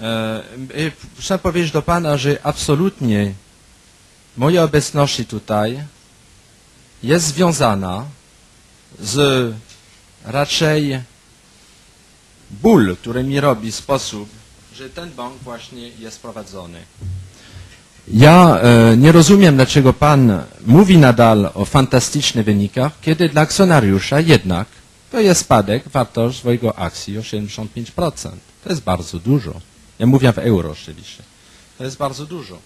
E, e, Muszę powiedzieć do Pana, że absolutnie moja obecność tutaj jest związana z raczej ból, który mi robi sposób, że ten bank właśnie jest prowadzony. Ja e, nie rozumiem, dlaczego Pan mówi nadal o fantastycznych wynikach, kiedy dla akcjonariusza jednak to jest spadek wartości swojego akcji o 75%. To jest bardzo dużo. Ja mówię w euro oczywiście. To jest bardzo dużo.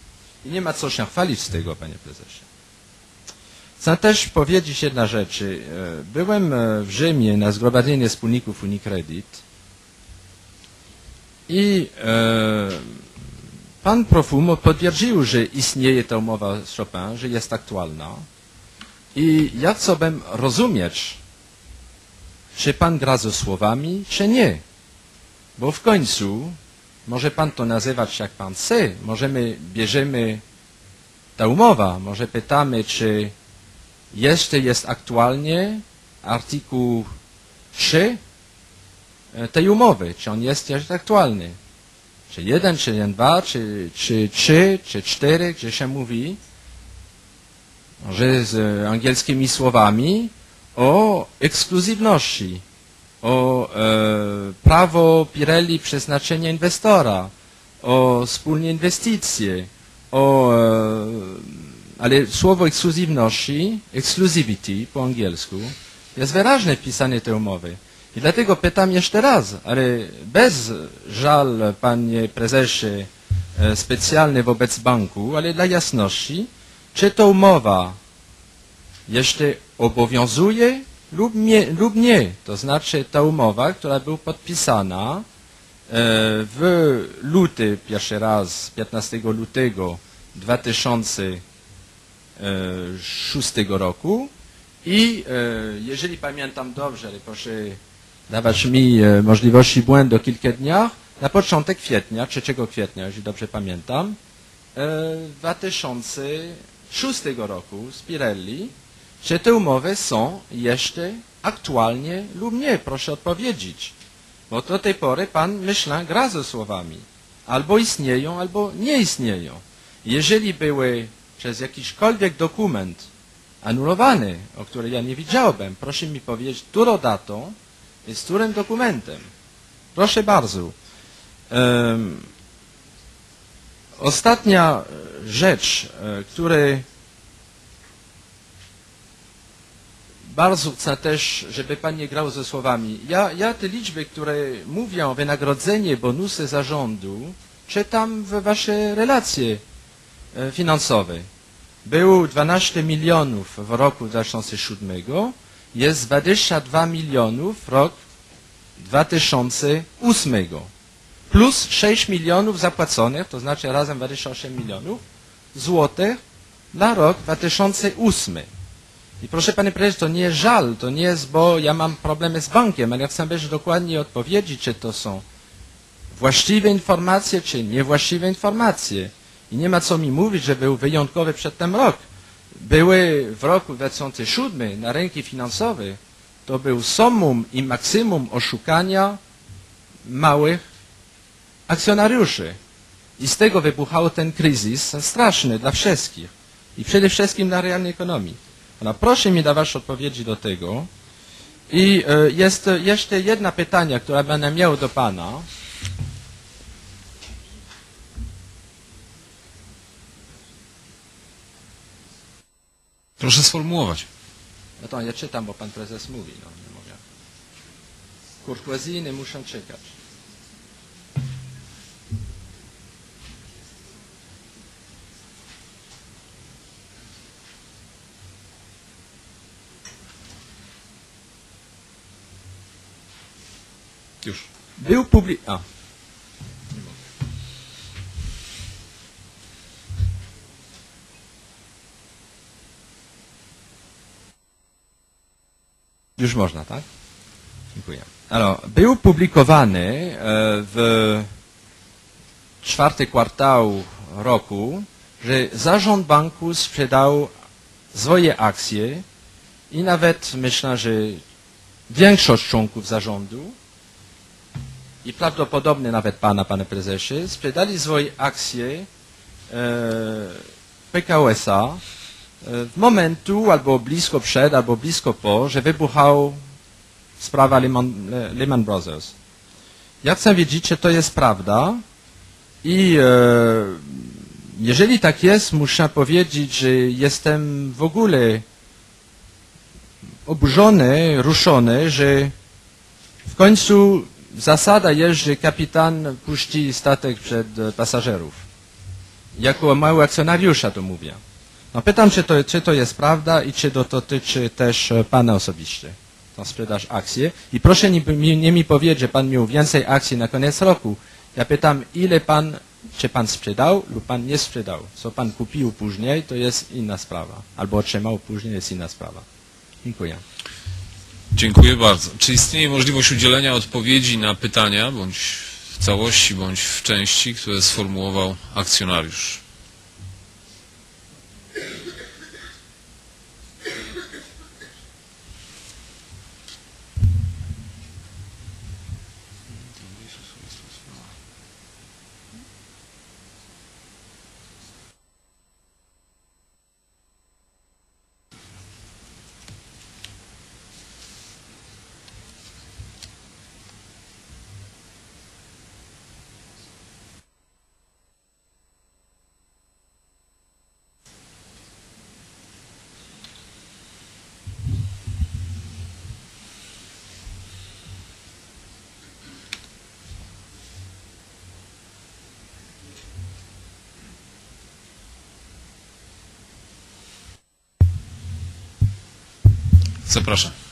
I nie ma co się chwalić z tego, panie prezesie. Chcę też powiedzieć jedna rzecz. E, Byłem e, w Rzymie na zgromadzeniu wspólników Unicredit i e, pan Profumo potwierdził, że istnieje ta umowa z Chopin, że jest aktualna. I ja chciałbym rozumieć, czy pan gra ze słowami, czy nie. Bo w końcu może pan to nazywać jak pan chce. Możemy, bierzemy ta umowa, może pytamy, czy jeszcze jest aktualnie artykuł 3 e, tej umowy, czy on jest jeszcze aktualny. Czy 1, czy 1, 2, czy, czy 3, czy 4, gdzie się mówi, że z angielskimi słowami o ekskluzywności o e, prawo Pirelli przeznaczenia inwestora, o wspólne inwestycje, o, e, ale słowo ekskluzywności, exclusivity po angielsku, jest wyraźnie wpisane tej umowy. I dlatego pytam jeszcze raz, ale bez żal, panie prezesie, e, specjalny wobec banku, ale dla jasności, czy ta umowa jeszcze obowiązuje, lub nie, lub nie. To znaczy ta umowa, która była podpisana e, w luty, pierwszy raz, 15 lutego 2006 roku i e, jeżeli pamiętam dobrze, ale proszę dawać mi e, możliwości błędu o kilka dniach, na początek kwietnia, 3 kwietnia, jeśli dobrze pamiętam, 2006 roku z Pirelli czy te umowy są jeszcze aktualnie lub nie? Proszę odpowiedzieć. Bo do tej pory pan, myślę, gra ze słowami. Albo istnieją, albo nie istnieją. Jeżeli były przez jakiśkolwiek dokument anulowane, o której ja nie widziałbym, proszę mi powiedzieć, którą datą i z którym dokumentem. Proszę bardzo. Um, ostatnia rzecz, e, bardzo chcę też, żeby Pan nie grał ze słowami. Ja, ja te liczby, które mówią wynagrodzenie, bonusy zarządu, czytam w Wasze relacje e, finansowe. Było 12 milionów w roku 2007, jest 22 milionów rok 2008. Plus 6 milionów zapłaconych, to znaczy razem 28 milionów złotych na rok 2008. I proszę Panie Prezesie, to nie żal, to nie jest, bo ja mam problemy z bankiem, ale ja chcę wiedzieć dokładnie odpowiedzi, czy to są właściwe informacje, czy niewłaściwe informacje. I nie ma co mi mówić, że był wyjątkowy przedtem rok. Były w roku 2007 na rynki finansowe, to był summum i maksimum oszukania małych akcjonariuszy. I z tego wybuchał ten kryzys straszny dla wszystkich. I przede wszystkim dla realnej ekonomii. No, proszę mi dawać odpowiedzi do tego. I e, jest jeszcze jedna pytanie, które będę miał do Pana. Proszę sformułować. No to ja czytam, bo Pan Prezes mówi. No, nie mogę. Kurtuazyjny muszę czekać. Już. Był publi... A. Już można, tak? Dziękuję. Alors, był publikowany e, w czwarty kwartał roku, że zarząd banku sprzedał swoje akcje i nawet myślę, że większość członków zarządu i prawdopodobnie nawet pana, panie prezesie, sprzedali swoje akcje e, PKS-a e, w momentu albo blisko przed, albo blisko po, że wybuchał sprawa Lehman, Lehman Brothers. Ja chcę wiedzieć, czy to jest prawda i e, jeżeli tak jest, muszę powiedzieć, że jestem w ogóle oburzony, ruszony, że w końcu zasada jest, że kapitan puści statek przed e, pasażerów. Jako mały akcjonariusza to mówię. No pytam, czy to, czy to jest prawda i czy to dotyczy też e, pana osobiście, tą sprzedaż akcji. I proszę nie, nie mi powiedzieć, że pan miał więcej akcji na koniec roku. Ja pytam, ile pan, czy pan sprzedał lub pan nie sprzedał. Co pan kupił później, to jest inna sprawa. Albo otrzymał później, jest inna sprawa. Dziękuję. Dziękuję bardzo. Czy istnieje możliwość udzielenia odpowiedzi na pytania, bądź w całości, bądź w części, które sformułował akcjonariusz? Zapraszam.